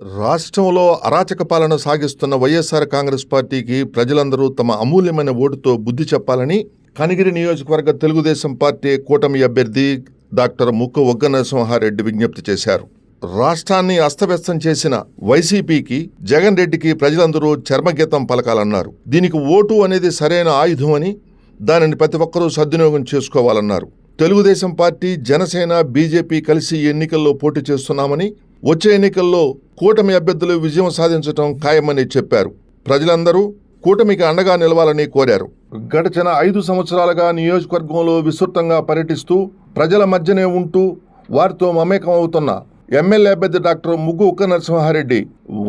రాష్ట్రంలో అరాచక పాలన సాగిస్తున్న వైఎస్ఆర్ కాంగ్రెస్ పార్టీకి ప్రజలందరూ తమ అమూల్యమైన ఓటుతో బుద్ధి చెప్పాలని కనిగిరి నియోజకవర్గ తెలుగుదేశం పార్టీ కూటమి అభ్యర్థి డాక్టర్ ముక్కు ఒగ్గ నరసింహారెడ్డి విజ్ఞప్తి చేశారు. రాష్ట్రాన్ని అస్తవ్యస్తం చేసిన వైసీపీకి జగన్ రెడ్డికి ప్రజలందరూ చర్మగీతం పలకాలన్నారు. దీనికి ఓటు అనేది సరైన ఆయుధం అని దానిని ప్రతి ఒక్కరూ సద్వినియోగం చేసుకోవాలన్నారు. తెలుగుదేశం పార్టీ జనసేన బీజేపీ కలిసి ఎన్నికల్లో పోటీ చేస్తున్నామని వచ్చే ఎన్నికల్లో కూటమి అభ్యర్థులు విజయం సాధించడం ఖాయమని చెప్పారు. ప్రజలందరూ కూటమికి అండగా నిలవాలని కోరారు. గడిచిన ఐదు సంవత్సరాలుగా నియోజకవర్గంలో విస్తృతంగా పర్యటిస్తూ ప్రజల మధ్యనే ఉంటూ వారితో మమేకం అవుతున్న ఎమ్మెల్యే అభ్యర్థి డాక్టర్ ముగ్గు ఉక్క నరసింహారెడ్డి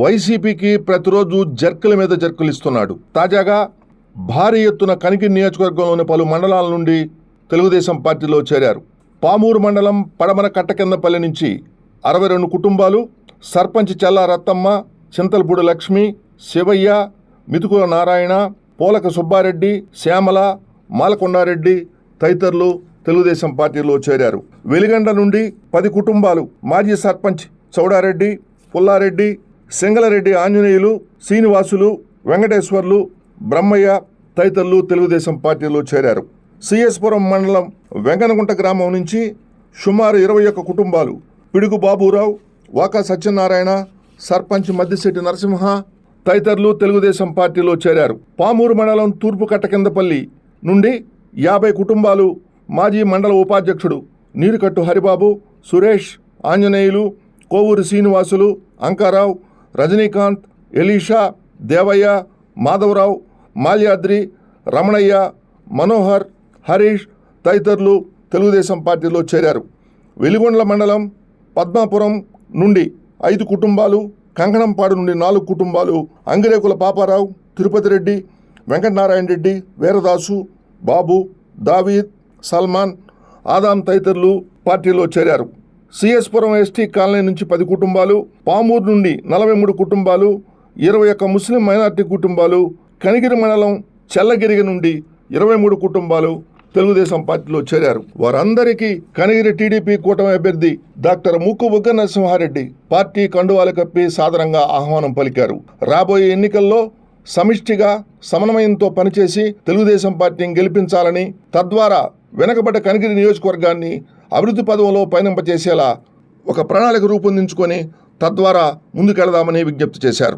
వైసీపీకి ప్రతిరోజు జర్కుల మీద జర్కులు ఇస్తున్నాడు తాజాగా భారీ ఎత్తున కనికి నియోజకవర్గంలోని పలు మండలాల నుండి తెలుగుదేశం పార్టీలో చేరారు. పామూరు మండలం పడమర కట్టకిందపల్లి నుంచి అరవై రెండు కుటుంబాలు సర్పంచ్ చల్లా రత్తమ్మ చింతలపూడి లక్ష్మి శివయ్య మితుకుల నారాయణ పోలక సుబ్బారెడ్డి శ్యామల మాలకొండారెడ్డి తదితరులు తెలుగుదేశం పార్టీలో చేరారు. వెలిగండ నుండి పది కుటుంబాలు మాజీ సర్పంచ్ చౌడారెడ్డి పుల్లారెడ్డి సింగలరెడ్డి ఆంజనేయులు శ్రీనివాసులు వెంకటేశ్వర్లు బ్రహ్మయ్య తదితరులు తెలుగుదేశం పార్టీలో చేరారు. సిఎస్పురం మండలం వెంకనగుంట గ్రామం నుంచి సుమారు ఇరవై ఒక్క కుటుంబాలు పిడుగు బాబురావు వాకా సత్యనారాయణ సర్పంచ్ మద్దిశెట్టి నరసింహ తదితరులు తెలుగుదేశం పార్టీలో చేరారు. పామూరు మండలం తూర్పు కట్టకిందపల్లి నుండి యాభై కుటుంబాలు మాజీ మండల ఉపాధ్యక్షుడు నీరుకట్టు హరిబాబు సురేష్ ఆంజనేయులు కోవూరు శ్రీనివాసులు అంకారావు రజనీకాంత్ ఎలీషా దేవయ్య మాధవరావు మాల్యాద్రి రమణయ్య మనోహర్ హరీష్ తదితరులు తెలుగుదేశం పార్టీలో చేరారు. వెలిగొండల మండలం పద్మాపురం నుండి ఐదు కుటుంబాలు కంకణంపాడు నుండి నాలుగు కుటుంబాలు అంగిరేకుల పాపారావు తిరుపతి రెడ్డి వెంకటనారాయణ రెడ్డి వీరదాసు బాబు దావీద్ సల్మాన్ ఆదాం తదితరులు పార్టీలో చేరారు. సిఎస్పురం ఎస్టీ కాలనీ నుంచి పది కుటుంబాలు పామూరు నుండి నలభై మూడు కుటుంబాలు ఇరవై ఒక్క ముస్లిం మైనార్టీ కుటుంబాలు కనిగిరి మండలం చెల్లగిరిగి నుండి ఇరవై మూడు కుటుంబాలు తెలుగుదేశం పార్టీలో చేరారు. వారందరికీ కనిగిరి టీడీపీ కూటమి అభ్యర్థి డాక్టర్ ముక్కు బుగ్గ నరసింహారెడ్డి పార్టీ కండువాలు కప్పి సాధారణంగా ఆహ్వానం పలికారు. రాబోయే ఎన్నికల్లో సమిష్టిగా సమన్వయంతో పనిచేసి తెలుగుదేశం పార్టీని గెలిపించాలని తద్వారా వెనకబడ్డ కనిగిరి నియోజకవర్గాన్ని అభివృద్ధి పదవులో పయనింపచేసేలా ఒక ప్రణాళిక రూపొందించుకొని తద్వారా ముందుకెళదామని విజ్ఞప్తి చేశారు.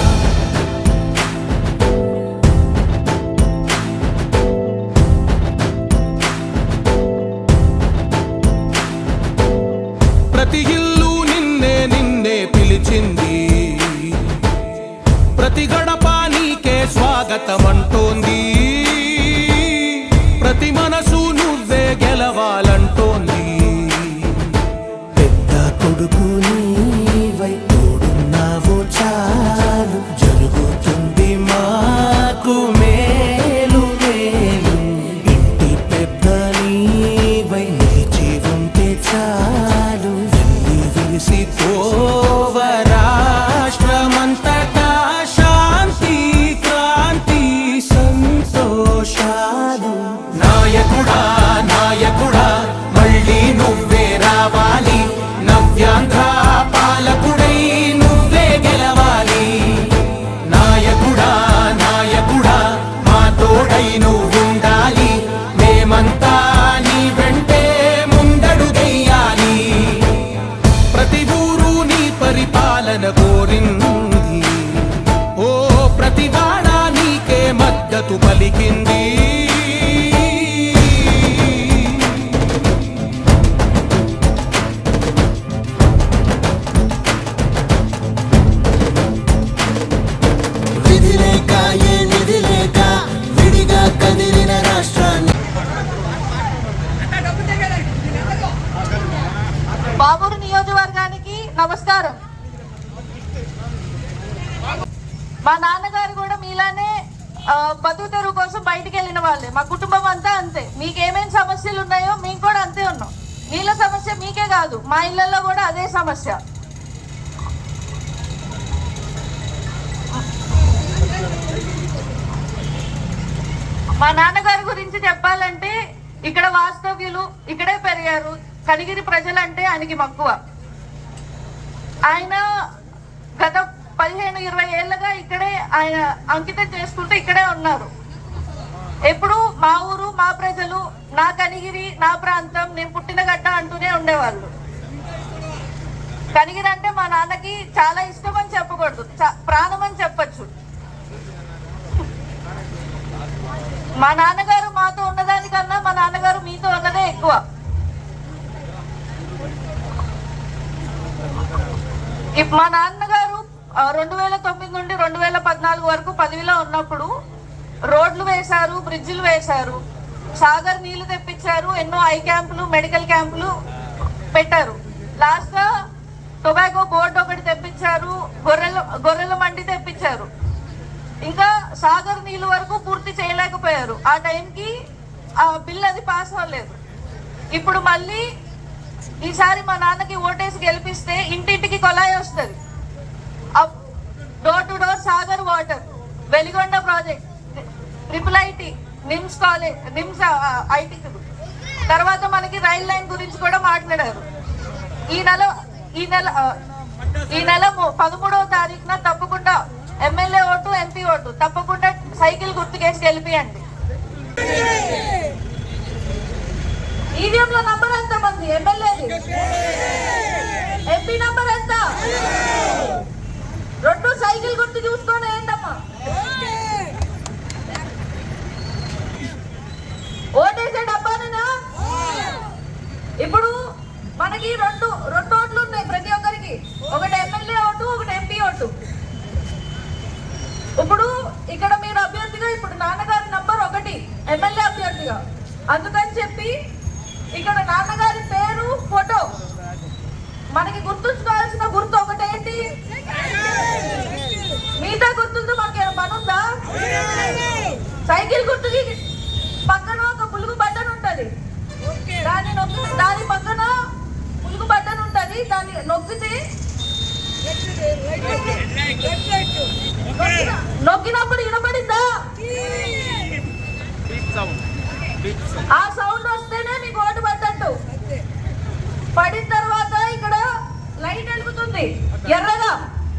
தோன்றி మద్దతు పలికింది. బాబూరు నియోజకవర్గానికి నమస్కారం. మా నాన్నగారు కూడా మీలానే బతుకు తెరువు కోసం బయటికి వెళ్ళిన వాళ్ళే. మా కుటుంబం అంతా అంతే. మీకు ఏమేమి సమస్యలు ఉన్నాయో మేము కూడా అంతే ఉన్నాం. నీళ్ళ సమస్య మీకే కాదు మా ఇళ్ళల్లో కూడా అదే సమస్య. మా నాన్నగారి గురించి చెప్పాలంటే ఇక్కడ వాస్తవ్యులు ఇక్కడే పెరిగారు. కనిగిరి ప్రజలంటే ఆయనకి మక్కువ. ఆయన గత పదిహేను ఇరవై ఏళ్ళగా ఇక్కడే ఆయన అంకితం చేసుకుంటూ ఇక్కడే ఉన్నారు. ఎప్పుడు మా ఊరు మా ప్రజలు నా కనిగిరి నా ప్రాంతం నేను పుట్టిన గడ్డ అంటూనే ఉండేవాళ్ళు. కనిగిరి అంటే మా నాన్నకి చాలా ఇష్టం అని చెప్పకూడదు. ప్రాణం అని చెప్పచ్చు. మా నాన్నగారు మాతో ఉన్నదానికన్నా మా నాన్నగారు మీతో ఉన్నదే ఎక్కువ. ఇప్ మా నాన్న రెండు వేల తొమ్మిది నుండి రెండు వేల పద్నాలుగు వరకు పదవిలో ఉన్నప్పుడు రోడ్లు వేశారు బ్రిడ్జిలు వేశారు సాగర్ నీళ్ళు తెప్పించారు ఎన్నో ఐ క్యాంపులు మెడికల్ క్యాంపులు పెట్టారు. లాస్ట్ టొబాకో బోర్డు ఒకటి తెప్పించారు గొర్రెల గొర్రెల మండి తెప్పించారు. ఇంకా సాగర్ నీళ్ళు వరకు పూర్తి చేయలేకపోయారు. ఆ టైంకి ఆ బిల్ అది పాస్ అవ్వలేదు. ఇప్పుడు మళ్ళీ ఈసారి మా నాన్నకి ఓటేసి గెలిపిస్తే ఇంటింటికి కొలాయి వస్తుంది. Door to door Sagar water Veligonda project triple IT NIMS college NIMS IT తర్వాత మనకి రైల్ లైన్ గురించి కూడా మాట్లాడారు. ఈ నెల ఈ నెల ఈ నెల ము- పదమూడవ తారీఖున తప్పకుండా ఎమ్మెల్యే ఓటు ఎంపీ ఓటు తప్పకుండా సైకిల్ గుర్తుకేసి గెలిపియండి. ఈవీఎం నంబర్ ఎంత మంది ఎమ్మెల్యేది ఎంపీ నంబర్ ఎంత? రెండు సైకిల్ గుర్తు చూసుకొని ఏంటమ్మా ఓటేసే డబ్బానేనా ఇప్పుడు మనకి రెండు రెండు ఓట్లు ఉన్నాయి ప్రతి ఒక్కరికి. ఒకటి ఎమ్మెల్యే ఓటు ఒకటి ఎంపీ ఓటు. ఇప్పుడు ఇక్కడ మీరు అభ్యర్థిగా ఇప్పుడు నాన్నగారి నంబర్ ఒకటి ఎమ్మెల్యే అభ్యర్థిగా. అందుకని చెప్పి ఇక్కడ నాన్నగారి పేరు ఫోటో. మనకి గుర్తుంచుకోవాల్సిన గుర్తు ఒకటేంటి? ఉంటది దాన్ని నొక్కితే నొక్కిన- నొక్కినప్పుడు వినపడిందా ఆ సౌండ్ వస్తేనే మీకు ఓటు పడ్డట్టు. పడిన తర్వాత ఇక్కడ లైట్ వెలుగుతుంది. ఎర్రగా.